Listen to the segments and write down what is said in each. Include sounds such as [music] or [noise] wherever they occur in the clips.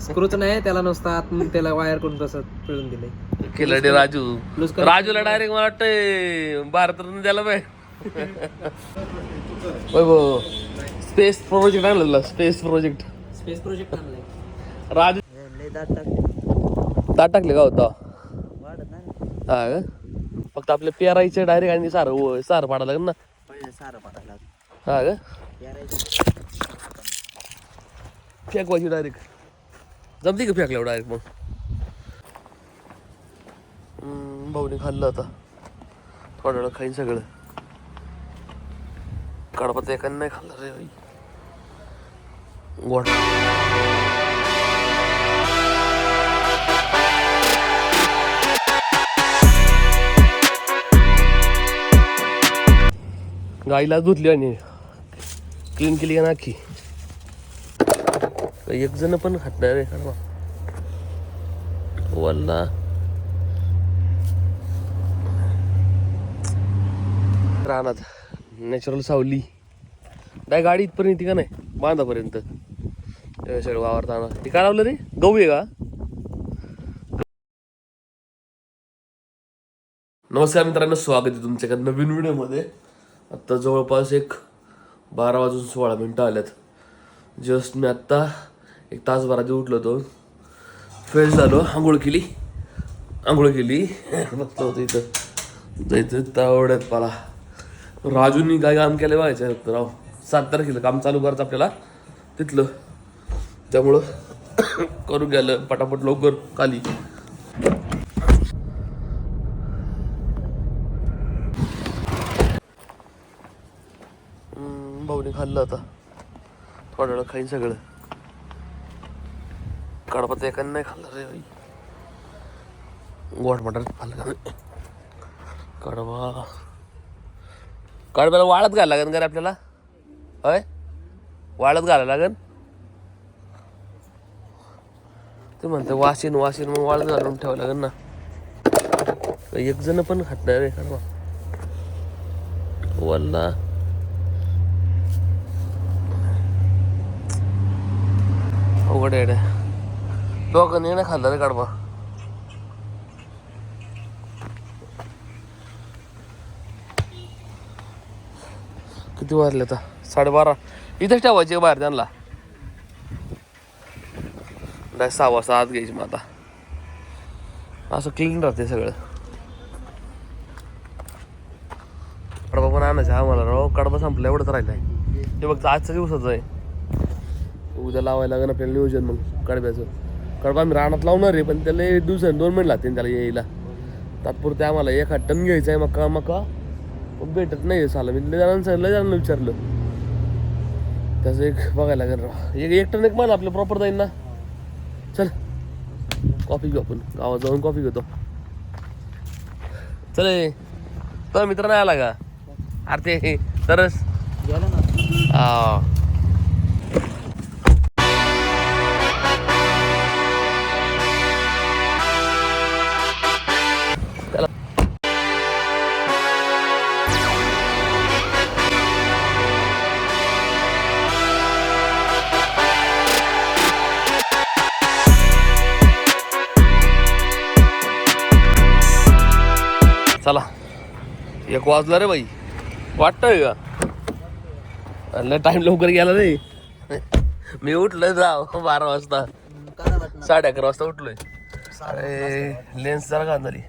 स्क्रूच नाही त्याला नुसतं आतून त्याला वायर करून तसं पिळून दिले केलं रे राजू राजूला डायरेक्ट मला वाटतंय भारतात द्यायला पाहिजे भाऊ. स्पेस प्रोजेक्ट आणलं तुला स्पेस प्रोजेक्ट स्पेस प्रोजेक्ट आणलाय. राजू. ताट टाकले. का होता हा का? फक्त आपल्या पेरायचे डायरेक्ट आणि सार सार पाडायला लागेल ना? हा का? फेकवायची डायरेक्ट जमते का फेकल्यावर डायरेक्ट मग? हम्म, भाऊने खाल्लं आता. थोड्या वेळा खाईन सगळं. कडपत एकाने नाही खाल्लं रे भाई गोड. गाईला धुतली आणि क्लीन केली का नाखी एक जण पण खात नाही रे कडवा वल्ला. रानात. नॅचरल सावली. नाही गाडी इथपर्यंत येते का नाही? बांधापर्यंत. सगळं वावरताना ते काय लावलं रे? गहू आहे का? नमस्कार मित्रांनो स्वागत आहे तुमच्या एका नवीन व्हिडिओमध्ये. आत्ता जवळपास एक बारा वाजून सोळा मिनटं आल्यात. जस्ट मी आत्ता एक तासभर आधी उठलो होतो. फ्रेश झालो आंघोळ केली. आंघोळ केली. बघतो होतो इथं. जायचं तावड्यात मला राजूनी काय काम केलं व्हायचं राव. सात तारखेला काम चालू करायचं आपल्याला. तिथलं. त्यामुळं [coughs] करून गेलं पटापट लवकर खाली. भाऊने खाल्लं आता. थोड्या वेळा खाईन सगळं. कडपत एकाने नाही खाल्लं रे बाई. गोड मटर खाल्लं का कडबा कडब्याला वाळत घालायला लागेल का रे आपल्याला? होय? वाळत घालायला लागेल? ते म्हणते वाशीन वाशीन मग वाळत घालून ठेवावं लागेल ना. एक जण पण खात नाही रे कडबा वल्ला. अवघड आहे रे लोकांनी नाही खाल्लं रे कडवा किती वाजले आता? साडेबारा. इथेच ठेवायचे बाहेर त्यांना. नाही सहा वाजता आत घ्यायची मग आता. असं क्लीन राहते सगळं. कडबा पण आणायचं आहे आम्हाला राव. कडबा संपला एवढंच राहिलाय. ते बघ आजच्या दिवसाचं आहे. उद्या लावायला लागेल आपल्याला नियोजन मग कडब्याचं. कडबा आम्ही रानात लावणार आहे पण त्याला दिवसाने दोन मिनिट लागतील त्याला यायला. तात्पुरते आम्हाला एका टन घ्यायचा आहे मका मका. पण भेटत नाही साला. मी जणांना सांगितलं जणांना विचारलं. त्याचं एक बघायला लागेल एक एक टन एक मला आपलं प्रॉपर जाईल ना. चल. कॉफी घेऊ आपण. गावात जाऊन कॉफी घेतो. चल तर मित्र नाही आला का? अरे ते तरच हा. चला. एक वाजला रे बाई. वाटतंय का? लय टाईम लवकर गेला रे. मी उठलोय जाव बारा वाजता. साडे अकरा वाजता उठलोय. अरे लेन्स जरा घालणारी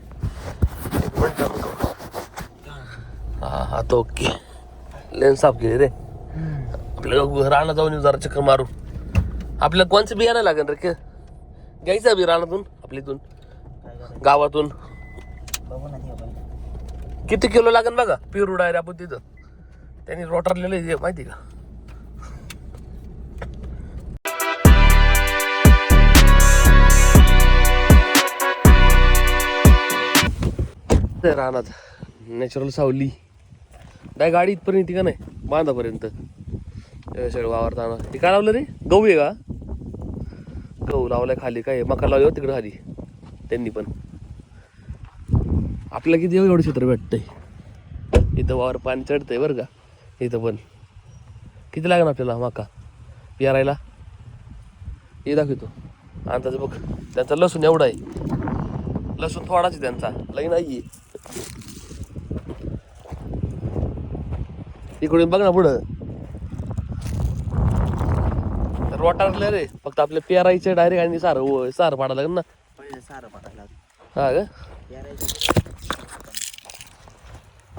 हा हा तो ओके. लेन्स साफ केली रे. आपल्या राणा जाऊन येऊ जरा चक्कर मारू आपल्याला कोणचं बियाणं लागेल रे घ्यायचं बी रानातून आपल्या इथून. गावातून. किती किलो लागेल बघा? पिरू आहे रे आपण तिथं त्यांनी रोटरलेलं आहे माहिती का? ते रानात. नॅचरल सावली. नाही गाडी इथपर्यंत येते का नाही? बांधापर्यंत. सगळं वावरताना ते काय लावलं रे? गहू आहे का? गहू लावलाय खाली. काय मका लावली हो तिकडे खाली. त्यांनी पण. आपल्याला किती एवढं क्षेत्र भेटतंय? इथं वावर पाणी चढतंय बरं का. इथं पण. किती लागेल आपल्याला मका? पेरायला? हे दाखवतो. आणि त्याचं बघ. त्यांचा लसूण एवढा आहे. लसूण थोडाच आहे त्यांचा. लई नाही इकडून बघ ना पुढं. तर वाटारले रे. फक्त आपल्या पेरायचे डायरेक्ट आणि सार सार पाडायला लागेल ना. सारं पाठायला हा का?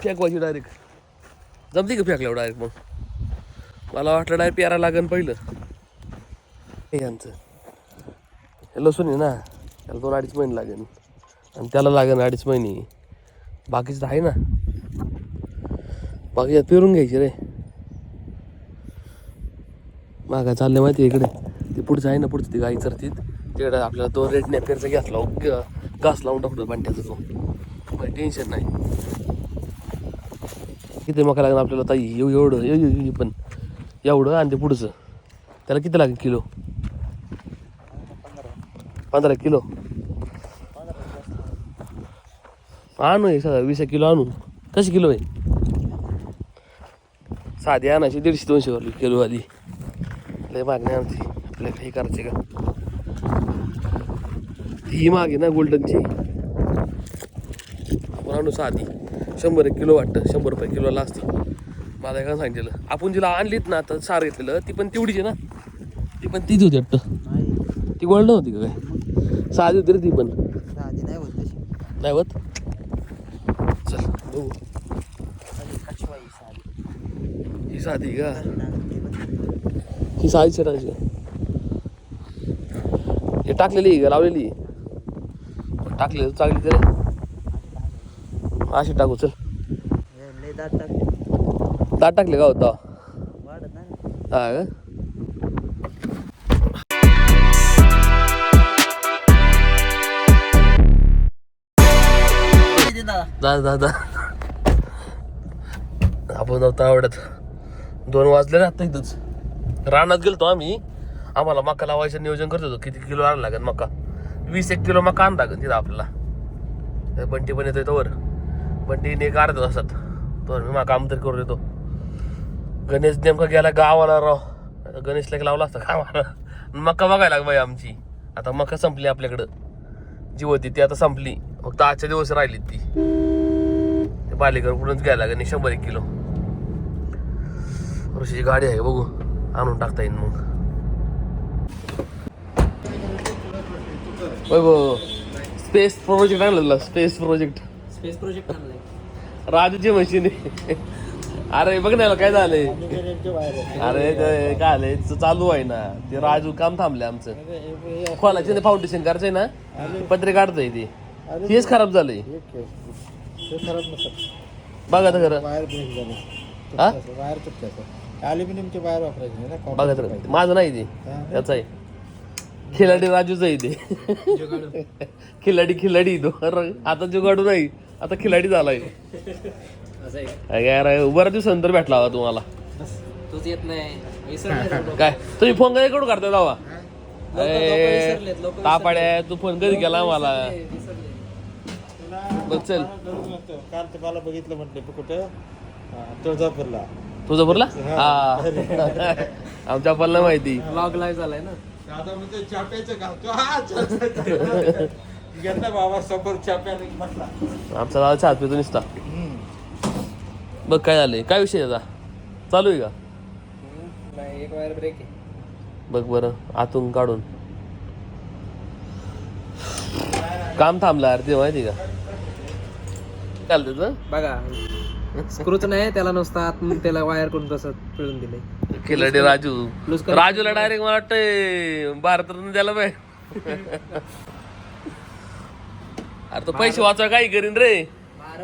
फेकवायची डायरेक्ट जमती का फेकल्यावर डायरेक्ट मग? मला वाटलं डायरेक्ट पेरा लागन पहिलं. हे यांचं. हे लसूण आहे ना त्याला दोन अडीच महिने लागेल आणि त्याला लागेल अडीच महिने. बाकीचं आहे ना. बाकी पेरून घ्यायची रे. मागा चाललं माहिती आहे इकडे. ते पुढचं आहे ना पुढचं ती गाई चरतीत. तिकडे आपल्याला तो रेड नेपेरचा घास लावून घास लावून टाकतो पांट्याचा तो. काही टेन्शन नाही. किती मका लागणार आपल्याला ताई? येऊ एवढं येऊ येऊ पण एवढं आणि ते पुढचं. त्याला किती लागेल किलो? पंधरा किलो. आणू आहे सगळं वीस एक किलो आणू. कशी किलो आहे? साधी आणायची दीडशे दोनशे किलो आली लय मागणी आमची आपल्याला हे करायचे का? ही मागे ना गोल्डनची? आपण आणू साधी. शंभर एक किलो वाटतं. शंभर रुपये किलोला असतं मला काय सांगितलं आपण जिला आणलीत ना आता सार घेतलेलं ती पण तेवढीच आहे ना? ती पण तीच होती वाटतं. ती गोल्ड नव्हती का काय? साधी होती रे ती पण. साधी नाही होत होत? चल बघू. साधी साधी. ही साधी का? ही साधीच टाकायची हे टाकलेली आहे का? लावलेली आहे? टाकलेली चांगली तरी. अशी टाकू चल. दाट टाक दाट टाकले का होता हा का? दादा आपण नव्हतं आवडत. दोन वाजले ना आता इथंच. रानात गेलतो आम्ही. आम्हाला मका लावायचं नियोजन करत होतो. किती किलो आणायला लागेल मका? वीस एक किलो मका कांदा लागेल तिथं आपल्याला? बंटी पण येतोय तोवर. बंटीने एक अर्धा तासात. तर मी मा काम तरी करू देतो. गणेश नेमका गेला गावाला राव. आता गणेशला एक लावला असता कामाला मका बघायला बाई आमची. आता मका संपली आपल्याकडं. जी होती ती आता संपली. फक्त आजच्या दिवस राहिली ती. ते बालेकर पुढूनच घ्यायला लागेल शंभर एक किलो. ऋषीची गाडी आहे बघू. आणून टाकता येईल मग. बघ स्पेस प्रोजेक्ट आणलं तुला स्पेस प्रोजेक्ट स्पेस प्रोजेक्ट आणलाय. राजूची मशीन. अरे बघ ना काय झालंय. अरे ते काय आलंय चालू आहे ना. ते राजू काम थांबलंय आमचं. खोलाचे ते फाउंडेशन करायचंय ना पत्रे काढतंय ते. तेच खराब झालंय. बघा तर खरं. वायर वायर अल्युमिनियमचे वायर वापरायचे ना बघा तर. माझं नाही ते. त्याचं आहे. खिलाडी राजूच आहे ते. खिलाडी खिलाडी तो. अरे, आता जुगाडू नाही. आता खिलाडी झालाय. बऱ्याच दिवसानंतर भेटला हवा तुम्हाला. तूच येत नाही. विसरले [laughs] काय? तुम्ही फोन कधी कडून करता जावा. तापाड्या तू फोन कधी केला मला चल. काल ते मला बघितलं म्हटले कुठं? तुळजापूरला. तुझं भरला हा. [laughs] आमच्या पल्ला माहिती. ब्लॉग लाईव्ह झालाय ना? दादा म्हणते चाप्याचं घालतो. हा घेतला बाबा समोर चाप्याने म्हटला आमचा दादा चहा पितो निसता. बघ काय झालंय. काय विषय आता चालू आहे का? एक वायर ब्रेक आहे. बघ बरं आतून काढून. काम थांबलं अरे ते माहिती का? चाल त्याचं बघा स्क्रूच नाही त्याला नुसतं आत त्याला वायर करून तसं पिळून दिले खिलाडी राजू. राजूला डायरेक्ट मला वाटतंय भारतातून द्यायला पाहिजे अरे तो पैसे वाचवा काही करीन रे?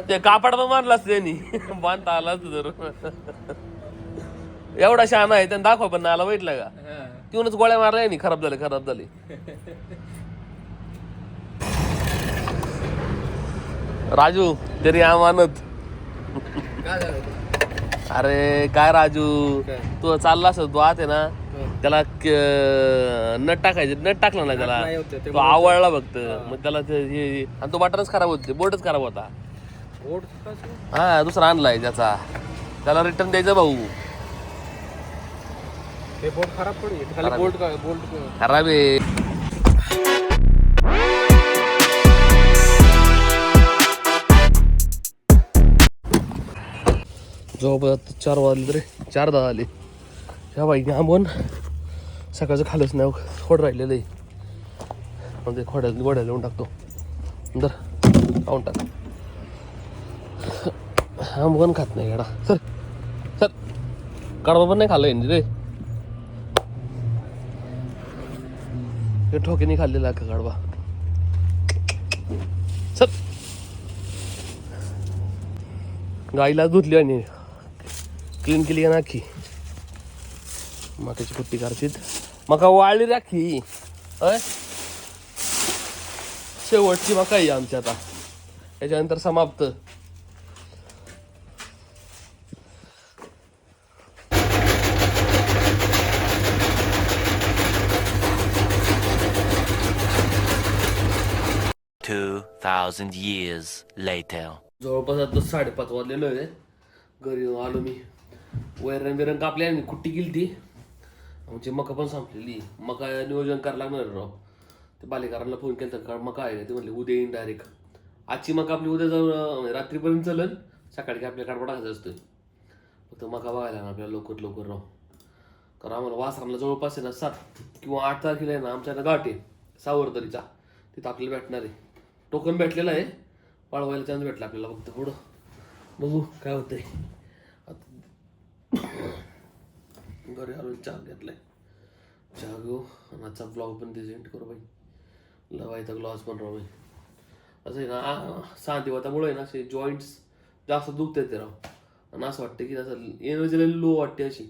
ते कापड पण मारला असतं त्यांनी. बांधता आला असतं तर. एवढा शहाणा आहे त्यांनी दाखवा पण आला भेटला का? तिथूनच गोळ्या मारल्या नाही खराब झाले खराब झाले. राजू तरी आमानत अरे काय राजू? तू चालला असत तू आत आहे ना त्याला क- नट टाकायचे नट टाकला ना त्याला. नाही होत ते, तो आवळला फक्त. मग त्याला ते हे आणि तो बटनच खराब होते बोर्डच खराब होता. बोट हा दुसरा आणलाय त्याचा. त्याला रिटर्न द्यायचं भाऊ. ते बोट खराब पडली. खाली बोल्ट बोल्ट खराब आहे. जवळपास चार वाजले तरी चार दहा आले ह्या बाईकने आंबवून सकाळचं खालच नाही खोड राहिलेलं आहे. म्हणजे ते खोड्या गोड्या लिहून टाकतो. नंतर खाऊन टाक. आंबवून खात नाही गाडा सर सर कडबा पण नाही खाल्लं यांनी रे. हे ठोकेने खाल्लेला का कडबा सर गाईला धुतली आणि क्लीन केली का नाखी मकाची पुट्टी करायची मका वाळली राखी अय. शेवटची मका आहे आमची आता. याच्यानंतर समाप्त. years later. जवळपास आता साडेपाच वाजलेलो आहे घरी आलो मी. वैरण बिरण कापल्या आणि कुट्टी गेली ती. आमची मका पण संपलेली. मका नियोजन करायला लागणार राव. ते बालेकरांना फोन केला तर मका आहे ते म्हणले उद्या येईन डायरेक्ट आजची मका आपली उद्या जाऊन रात्रीपर्यंत चलन. सकाळी काय आपल्या कडपा टाकायचं असतोय. फक्त मका बघायला ना आपल्याला लवकर लवकर राव. कारण आम्हाला वासरांना जवळपास आहे ना सात किंवा आठ तारखेला आहे ना आमच्या ना आहे सावरदरीचा. तिथं आपल्याला भेटणार आहे. टोकन भेटलेलं आहे. पळवायला चान्स भेटला आपल्याला फक्त पुढं. बघू काय होतंय आता घरी आलो चहा घेतलाय. चहा घेऊ आणि आजचा ब्लॉग पण ते करू बाई. लवायचा ग्लॉस पण राहू बाई. असं आहे ना सांधिवातामुळे ना असे जॉईंट्स जास्त दुखत ते राव. आणि असं वाटतं की असं एनर्जी लो वाटते अशी.